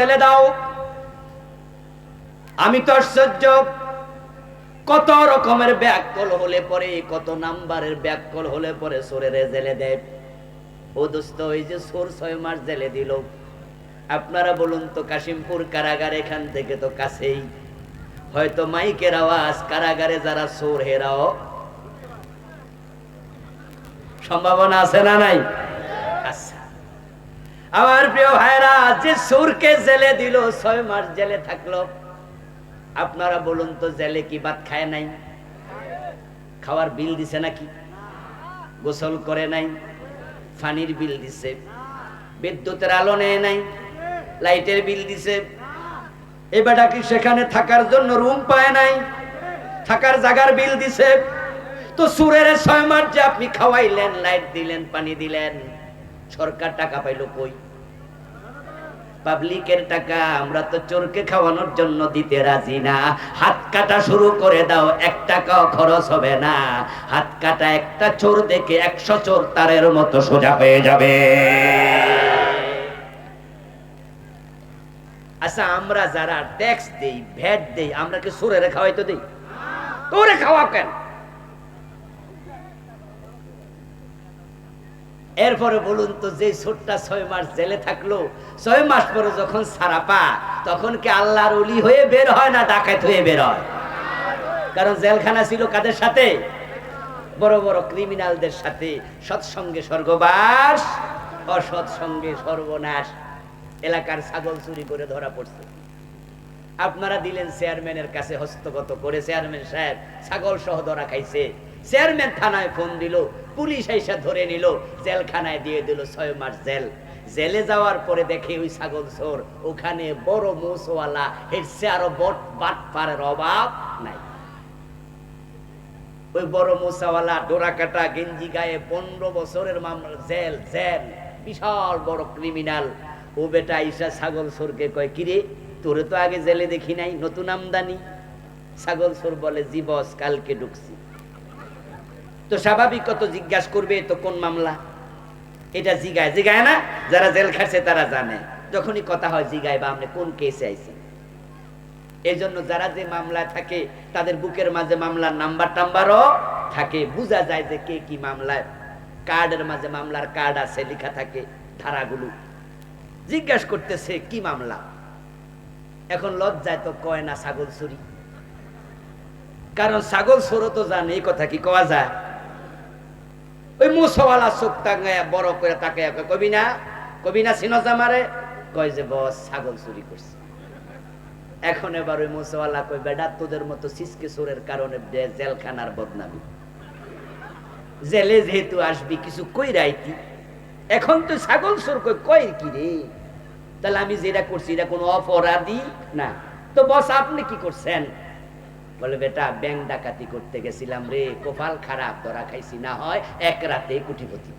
ফেলে দাও। আমি তো আশ্চর্য। কত রকমের ব্যাককল হলে পরে, কত নাম্বারের ব্যাককল হলে পরে সোরের জেলে দেয়। ও দোস্ত, ওই যে সোর ছয় মাস জেলে দিল। আপনারা বলুন তো, কাশিমপুর কারাগার এখান থেকে তো কাছেই। হয়তো মাইকের আওয়াজ, কারাগারে যারা সোর, হেরাও। সম্ভাবনা আছে না নাই? আচ্ছা। আমার প্রিয় ভাইরা, যে সুরকে জেলে দিল, ছয় মাস জেলে থাকল। আপনারা বলুন তো, জেলে কি ভাত খায় নাই? খাওয়ার বিল দিছে নাকি? গোসল করে নাই? ফানির বিল দিছে? বিদ্যুতের আলো নেয় নাই? লাইটের বিল দিছে? এবারটা কি সেখানে থাকার জন্য রুম পায় নাই? থাকার জায়গার বিল দিছে? তো সুরের ছয় মাস যে আপনি খাওয়াইলেন, লাইট দিলেন, পানি দিলেন। সরকার টাকা পাইলো কই? পাবলিকের টাকা, আমরা তো চোরকে খাওয়ানোর জন্য দিতে রাজি না। হাত কাটা শুরু করে দাও, এক টাকাও খরচ হবে না। হাত কাটা একটা চোর দেখে একশো চোর তারের মতো সোজা হয়ে যাবে। আচ্ছা আমরা যারা ট্যাক্স দেই ভ্যাট দেই, আমরা কি সুরের খাওয়াই তো দেই? তোরে খাওয়া কেন? এরপরে বলুন তো যে ছোট্টা ছয় মাস জেলে থাকল, ছয় মাস পরে যখন সারা পা তখন কি আল্লাহর উলি হয়ে বের হয় না ডাকাত হয়ে বের হয়? কারণ জেলখানা ছিল কাদের সাথে? বড় বড় ক্রিমিনালদের সাথে। সৎসঙ্গে স্বর্গবাস অসৎ সঙ্গে সর্বনাশ। এলাকার ছাগল চুরি করে ধরা পড়ছে। আপনারা দিলেন চেয়ারম্যানের কাছে হস্তগত করে চেয়ারম্যান সাহেব ছাগল সহ ধরা খাইছে। চেয়ারম্যান থানায় ফোন দিল, পুলিশ এসে ধরে নিল, জেলখানায় দিয়ে দিল ছয় মাস জেল। জেলে যাওয়ার পরে দেখে ওই ছাগল চোর, ওখানে বড় মোসওয়ালা এর আরও বট বাট পারের অভাব নাই। ওই বড় মোসাওয়ালা ডোরা কাটা গেঞ্জি গায়ে পনেরো বছরের মামলা জেল জেল, বিশাল বড় ক্রিমিনাল ও বেটা ঈশা ছাগল চোরকে কয়, কিরে, তোরে তো আগে জেলে দেখি নাই, নতুন আমদানি? ছাগল সোর বলে জীবস কালকে ঢুকছি। তো স্বাভাবিক কত জিজ্ঞাসা করবে, তো কোন মামলা? এটা জিগায়। জিগায় না? যারা জেল খাটছে তারা জানে। যখনই কথা হয়, জিগায় বা আপনি কোন কেসে আইছেন এই জন্য যারা যে মামলা থাকে, তাদের বুকের মাঝে মামলার নাম্বার টাম্বারও থাকে। বোঝা যায় যে কে কি মামলায়, কার্ডের মাঝে মামলার কার্ড আছে, লেখা থাকে ধারাগুলো। জিজ্ঞাসা করতেছে, কি মামলা? এখন লজ্জায় তো কয় না, ছাগল চুরি? কারণ ছাগল চোরও তো জানে, এই কথা কি কওয়া যায়? ওই মুসওয়ালা চোখ টাঙ্গায় বড় করে তাকে কবি না কবি না সিনজা মারে কয় যে, বস, ছাগল চুরি করছে। এখন এবার ওই মুসওয়ালা কই বেডা তোদের মতো সিসকে চোরের কারণে জেলখানার বদনামি। জেলে যেহেতু আসবি, কিছু কই রাইতি এখন তো ছাগল চোর কই কই কি রে? তাহলে আমি যেটা করছি, এটা কোনো অপরাধী না। তো বস, আপনি কি করছেন? বলে, বেটা ব্যাংক ডাকাতি করতে গেছিলাম রে, কপাল খারাপ ধরা খাইছি, না হয় এক রাতে কোটিপতি।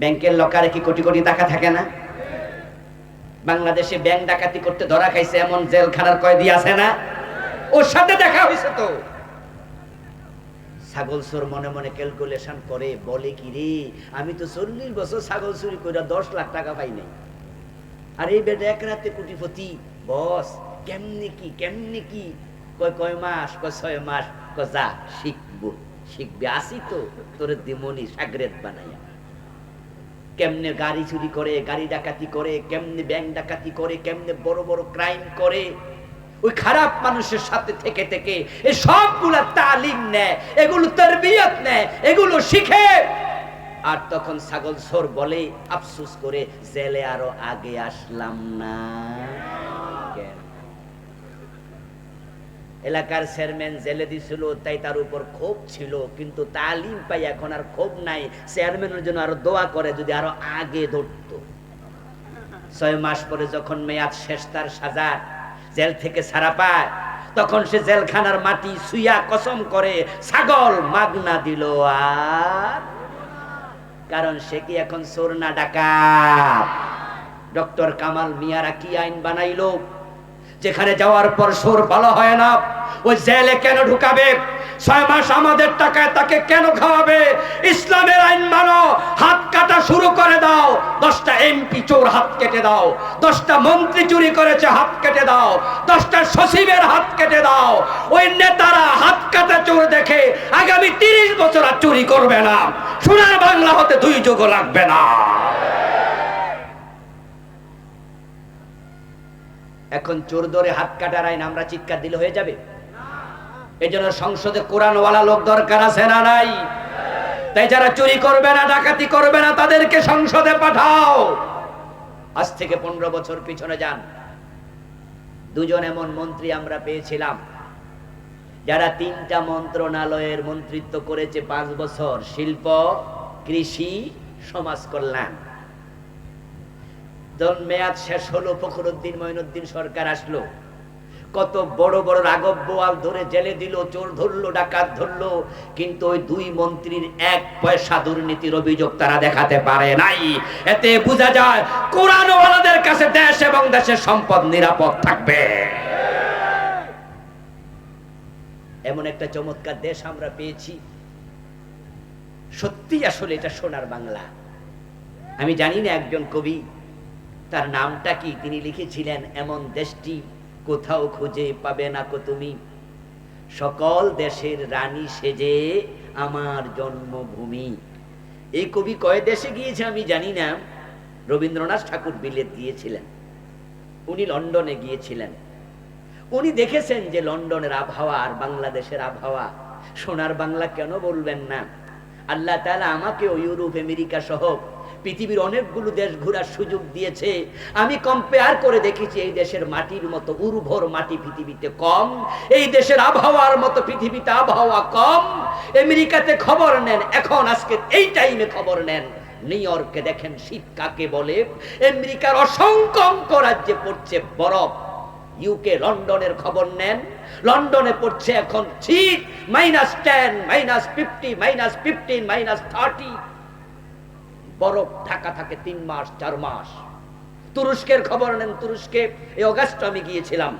ব্যাংকের লকারে কি কোটি কোটি টাকা থাকে না? বাংলাদেশে ব্যাংক ডাকাতি করতে ধরা খাইছে এমন জেলখানার কয়েদি আছে না? ওর সাথে দেখা হয়েছে তো। ছাগল চোর মনে মনে ক্যালকুলেশন করে, বলে কি রে, আমি তো চল্লিশ বছর ছাগল চুরি করে দশ লাখ টাকা পাই নাই। আর এই বেটা এক রাতে কোটিপতি, বস কেমনে কি কেমনে কি? কয় কয় মাস, কয় ছয় মাস, কয় যা, শিখব, শিখবে। আসি তো, তোর দিমনি সাগরেত বানাইয়া। কেমনে গাড়ি চুরি করে, গাড়ি ডাকাতি করে, কেমনে ব্যাংক ডাকাতি করে, কেমনে বড় বড় ক্রাইম করে। ওই খারাপ মানুষের সাথে থেকে থেকে এই সবগুলা তালিম নেয়, এগুলো তরবিয়ত নেয়, এগুলো শিখে। আর তখন ছাগল সোর বলে, আফসুস করে জেলে আরও আগে আসলাম না কেন? এলাকার চেয়ারম্যান জেলে দিছিল, তাই তার উপর ক্ষোভ ছিল, কিন্তু তালিম পাই এখন আর ক্ষোভ নাই। চেয়ারম্যানের জন্য আরও দোয়া করে, যদি আরও আগে ধরত। ছয় মাস পরে যখন মেয়াদ শেষ, তার সাজা জেল থেকে ছাড়া পায়। তখন সে জেলখানার মাটি সুইয়া কসম করে ছাগল মাগনা দিল, আর কারণ সে কি এখন চোর না ডাকাত? ডক্টর কামাল মিয়ারা কি আইন বানাইলো? যেখানে যাওয়ার পর সুর ভালো হয় না। ওই জেলে কেন ঢুকাবে? ছয় মাস আমাদের টাকায় তাকে কেন খাওয়াবে? ইসলামের আইন মানো, হাত কাটা শুরু করে দাও। দশটা এমপি চোর হাত কেটে দাও। দশটা মন্ত্রী চুরি করেছে হাত কেটে দাও। দশটা সচিবের হাত কেটে দাও। ওই নেতারা হাত কাটা চোর দেখে আগামী তিরিশ বছর আর চুরি করবে না। সোনার বাংলা হতে দুই যোগ লাগবে না। এখন চোর ধরে হাত কাটার আইন আমরা চিৎকার দিলে হয়ে যাবে? এই জন্য সংসদে কোরআনওয়ালা লোক দরকার আছে না নাই? তাই যারা চুরি করবে না, ডাকাতি করবে না, তাদেরকে সংসদে পাঠাও। আজ থেকে পনেরো বছর পিছনে যান। দুজন এমন মন্ত্রী আমরা পেয়েছিলাম, যারা তিনটা মন্ত্রণালয়ের মন্ত্রিত্ব করেছে পাঁচ বছর, শিল্প, কৃষি, সমাজ কল্যাণ। যখন মেয়াদ শেষ হলো, ফখরুদ্দিন, মঈনুদ্দিন সরকার আসলো। কত বড় বড় রাগব বোয়াল ধরে জেলে দিল, চোর ধরলো, ডাকাত ধরলো, কিন্তু ওই দুই মন্ত্রীর এক পয়সা দুর্নীতির অভিযোগ তারা দেখাতে পারে নাই। এতে বোঝা যায়, কোরআনওয়ালাদের কাছে দেশ এবং দেশের সম্পদ নিরাপদ থাকবে। এমন একটা চমৎকার দেশ আমরা পেয়েছি। সত্যি আসলে এটা সোনার বাংলা। আমি জানি না একজন কবি তার নামটা কি তিনি লিখেছিলেন? এমন দেশটি কোথাও খুঁজে পাবে না কো তুমি? সকল দেশের রানী সেজে আমার জন্মভূমি। এই কবি কয় দেশে গিয়েছে আমি জানি না। রবীন্দ্রনাথ ঠাকুর বিলেত গিয়েছিলেন। উনি লন্ডনে গিয়েছিলেন। উনি দেখেছেন যে লন্ডনের আবহাওয়া আর বাংলাদেশের আবহাওয়া। সোনার বাংলা কেন বলবেন না? আল্লাহ তাআলা আমাকেও ইউরোপ, আমেরিকা সহ পৃথিবীর অনেকগুলো দেশ ঘোরার সুযোগ দিয়েছে। আমি কম্পেয়ার করে দেখেছি, এই দেশের মাটির মতো উর্বর মাটি পৃথিবীতে কম, এই দেশের আবহাওয়ার মতো পৃথিবীতে আবহাওয়া কম। আমেরিকাতে খবর নেন, এখন আজকে এই টাইমে খবর নেন। নিউ ইয়র্কে দেখেন শীত কাকে বলে। আমেরিকার অসংখ্য অঙ্ক রাজ্যে পড়ছে বরফ। ইউকে লন্ডনের খবর নেন। লন্ডনে পড়ছে এখন শীত minus ten minus fifty minus fifteen minus thirty বরফ ঢাকা থাকে তিন মাস, চার মাস। তুরস্কের খবর নেন তুরস্কে, এই অগাস্ট আমি গিয়েছিলাম।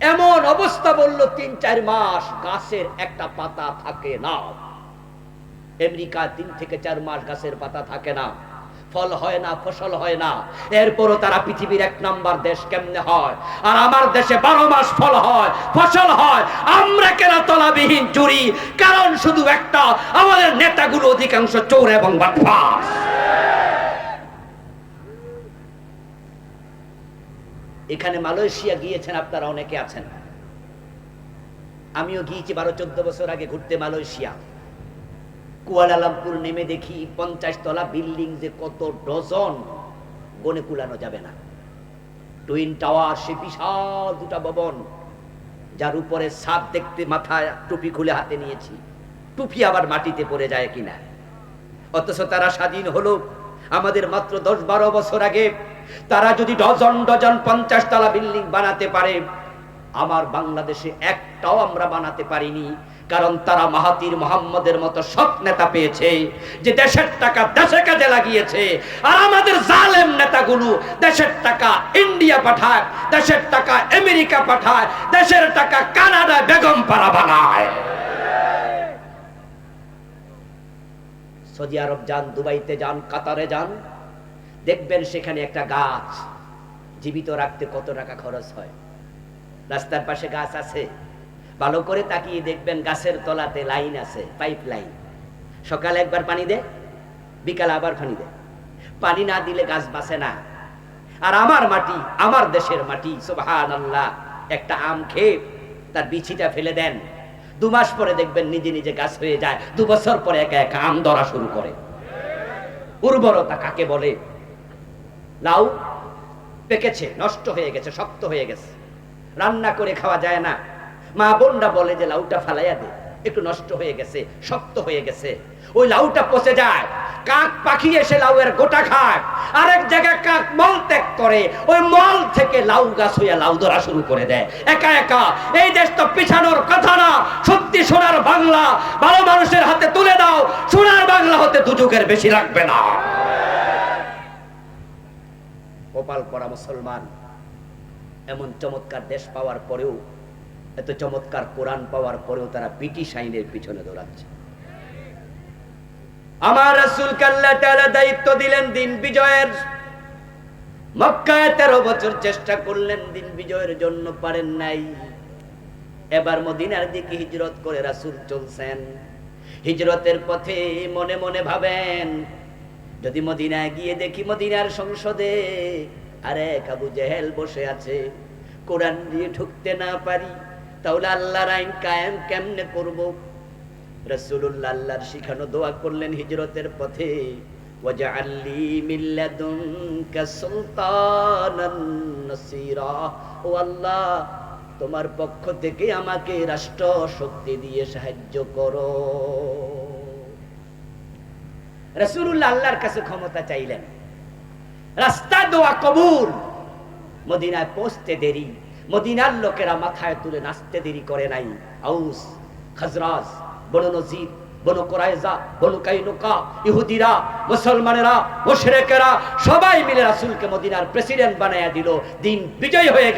এমন অবস্থা বলল, তিন, চার মাস গাছের একটা পাতা থাকে না। আমেরিকা তিন থেকে চার মাস গাছের পাতা থাকে না। ফল হয় না, ফসল হয় না। এরপরও তারা পৃথিবীর এক নাম্বার দেশ কেমনে হয়? আর আমার দেশে বারো মাস ফল হয়, ফসল হয়। কেন তলাবিহীন চুরি। কারণ শুধু একটা, আমাদের নেতাগুলো অধিকাংশ চোর এবং এখানে মালয়েশিয়া গিয়েছেন, আপনারা অনেকে আছেন। আমিও গিয়েছি বারো চোদ্দ বছর আগে ঘুরতে মালয়েশিয়া। কুয়ালালামপুর নেমে দেখি পঞ্চাশ তলা বিল্ডিং যে কত ডজন গনে কুলানো যাবে না। টুইন টাওয়ার, সে বিশাল দুটা ভবন। যার উপরে সাপ দেখতে মাথায় টুপি খুলে হাতে নিয়েছি। টুপি আবার মাটিতে পড়ে যায় কিনা? অথচ তারা স্বাধীন হলো। আমাদের মাত্র দশ বারো বছর আগে তারা যদি ডজন ডজন পঞ্চাশ তলা বিল্ডিং বানাতে পারে, আমার বাংলাদেশে একটাও আমরা বানাতে পারিনি। কারণ তারা মাহাতির মোহাম্মদের মতো সৎ নেতা পেয়েছে, যে দেশের টাকা দেশে কাজে লাগিয়েছে। আর আমাদের জালেম নেতাগুলো দেশের টাকা ইন্ডিয়া পাঠায়, দেশের টাকা আমেরিকা পাঠায়, দেশের টাকা কানাডা বেগম পাড়া বানায়। সৌদি আরব যান, দুবাইতে যান, কাতারে যান, দেখবেন সেখানে একটা গাছ, জীবিত রাখতে কত টাকা খরচ হয়। রাস্তার পাশে গাছ আছে। ভালো করে তাকিয়ে দেখবেন গাছের তলাতে লাইন আছে, পাইপ লাইন। সকালে একবার পানি দে, বিকালে আবার পানি দে। পানি না দিলে গাছ বাঁচে না। আর আমার মাটি, আমার দেশের মাটি সুবহান আল্লাহ একটা আম খেয়ে তার বিছিটা ফেলে দেন। দু মাস পরে দেখবেন নিজে নিজে গাছ হয়ে যায়, দু বছর পরে একা একা আম ধরা শুরু করে। উর্বরতা কাকে বলে? লাউ পেকেছে, নষ্ট হয়ে গেছে, শক্ত হয়ে গেছে। রান্না করে খাওয়া যায় না। মা বোনরা বলে যে লাউটা ফালাইয়া দে, একটু নষ্ট হয়ে গেছে, শক্ত হয়ে গেছে। ওই লাউটা পচে যায়। কাক পাখি এসে লাউয়ের গোটা খায়। আরেক জায়গায় কাক মল ত্যাগ করে, ওই মল থেকে লাউ গাছ হইয়া লাউ ধরা শুরু করে দেয়। একা একা। এই দেশ তো পিছানোর কথা না। সত্যি সোনার বাংলা ভালো মানুষের হাতে তুলে দাও। সোনার বাংলা হতে দুযুগের বেশি লাগবে না। কপাল পরা মুসলমান। এমন চমৎকার দেশ পাওয়ার পরেও এত চমৎকার কোরআন পাওয়ার পরেও তারা ব্রিটিশ আইনের পিছনে দৌড়াচ্ছে। আমার রাসূল তাআলা দায়িত্ব দিলেন দিন বিজয়ের। মক্কায় তেরো বছর চেষ্টা করলেন, দিন বিজয়ের জন্য পারেন নাই। এবার মদিনার দিকে হিজরত করে রাসূল চলছেন। হিজরতের পথে মনে মনে ভাবেন, যদি মদিনায় গিয়ে দেখি মদিনার সংসদে আরে কাবু জেহেল বসে আছে, কোরআন দিয়ে ঢুকতে না পারি তাহলে আল্লাহর আইন কায়েম কেমনে করব? রসুল্লাহ আল্লাহর শিখানো দোয়া করলেন হিজরতের পথে তোমার পক্ষ থেকে আমাকে রাষ্ট্র শক্তি দিয়ে সাহায্য করো। রসুল্লাহ আল্লাহর কাছে ক্ষমতা চাইলেন। রাস্তা দোয়া কবুল, মদিনায় পৌঁছতে দেরি। মদিনার লোকেরা মাথায় তুলে নাচতে দেরি করে নাই। আউস, খাজরাজ, বনু নজির মিলে প্রেসিডেন্ট দিল। দিন বিজয় হয়ে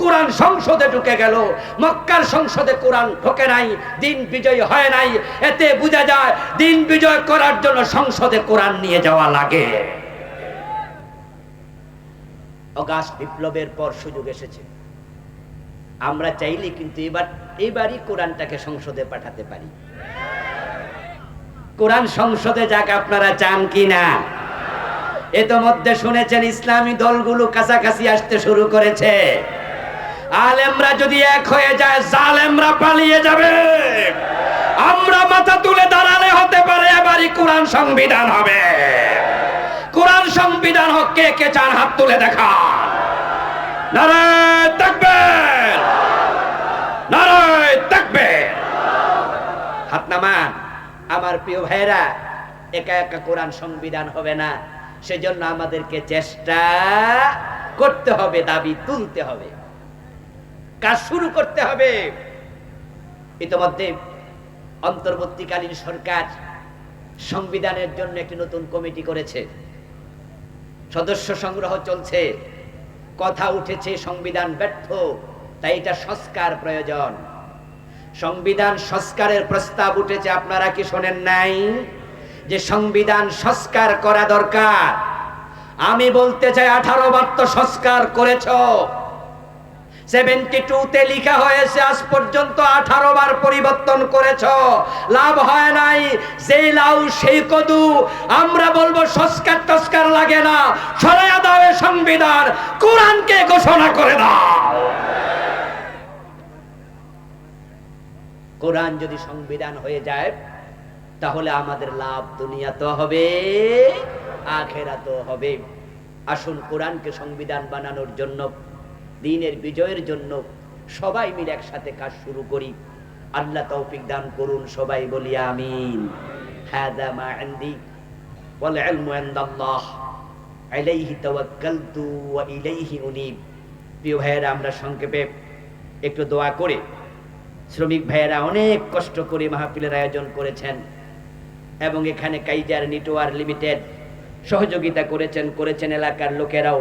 কোরআন সংসদে ঢুকে গেল। মক্কার সংসদে কোরআন নাই, দিন বিজয় হয় নাই। এতে বোঝা যায়, দিন বিজয় করার জন্য সংসদে কোরআন নিয়ে যাওয়া লাগে। অগাস্ট বিপ্লবের পর সুযোগ এসেছে। আমরা চাইলে কিন্তু এবার, এবারই কোরআনটাকে সংসদে পাঠাতে পারি। কোরআন সংসদে যাক, আপনারা চান কি না মধ্যে শুনেছেন, ইসলামী দলগুলো কাছাকাছি আসতে শুরু করেছে। আলেমরা যদি এক হয়ে যায়, জালেমরা পালিয়ে যাবে। আমরা মাথা তুলে দাঁড়ালে হতে পারে, এবারই কোরআন সংবিধান হবে। কোরআন সংবিধান হোক, কে কে চান হাত তুলে দেখা নারায় তাকবীর নারায় তাকবীর হাত নামান আমার প্রিয় ভাইরা একা একা কোরআন সংবিধান হবে না। সেজন্য আমাদেরকে চেষ্টা করতে হবে, দাবি তুলতে হবে। কাজ শুরু করতে হবে। ইতিমধ্যে অন্তর্বর্তীকালীন সরকার সংবিধানের জন্য একটি নতুন কমিটি করেছে। সদস্য সংগ্রহ চলছে। কথা উঠেছে, সংবিধান ব্যর্থ, তাই এটা সংস্কার প্রয়োজন। সংবিধান সংস্কারের প্রস্তাব উঠেছে, আপনারা কি শোনেন নাই? যে সংবিধান সংস্কার করা দরকার। আমি বলতে চাই, আঠারো বার তো সংস্কার করেছ। সেভেন্টি টুতে লিখা হয়েছে, আজ পর্যন্ত আঠারো বার পরিবর্তন করেছ। লাভ হয় নাই। যেই লাউ, সেই কদু। আমরা বলব, সংস্কার টস্কার লাগে না। সরাইয়া দাও সংবিধান। কোরআনকে ঘোষণা করে দাও। কোরআন যদি সংবিধান হয়ে যায়, তাহলে আমাদের লাভ দুনিয়া তো হবে, আখেরা তো হবে। আসুন কোরআনকে সংবিধান বানানোর জন্য, দিনের বিজয়ের জন্য সবাই মিলে একসাথে কাজ শুরু করি। আল্লাহ তৌফিক দান করুন সবাই বলি আমিন। মা ইনদি ওয়াল ইলমু ইনদাল্লাহ। আলাইহি তাওয়াক্কালতু ওয়া ইলাইহি উনীব। প্রিয় ভাইয়েরা, আমরা সংক্ষেপে একটু দোয়া করে শ্রমিক ভাইয়েরা অনেক কষ্ট করে মাহফিলের আয়োজন করেছেন এবং এখানে কাইজার নেটওয়ার্ক লিমিটেড সহযোগিতা করেছেন করেছেন এলাকার লোকেরাও।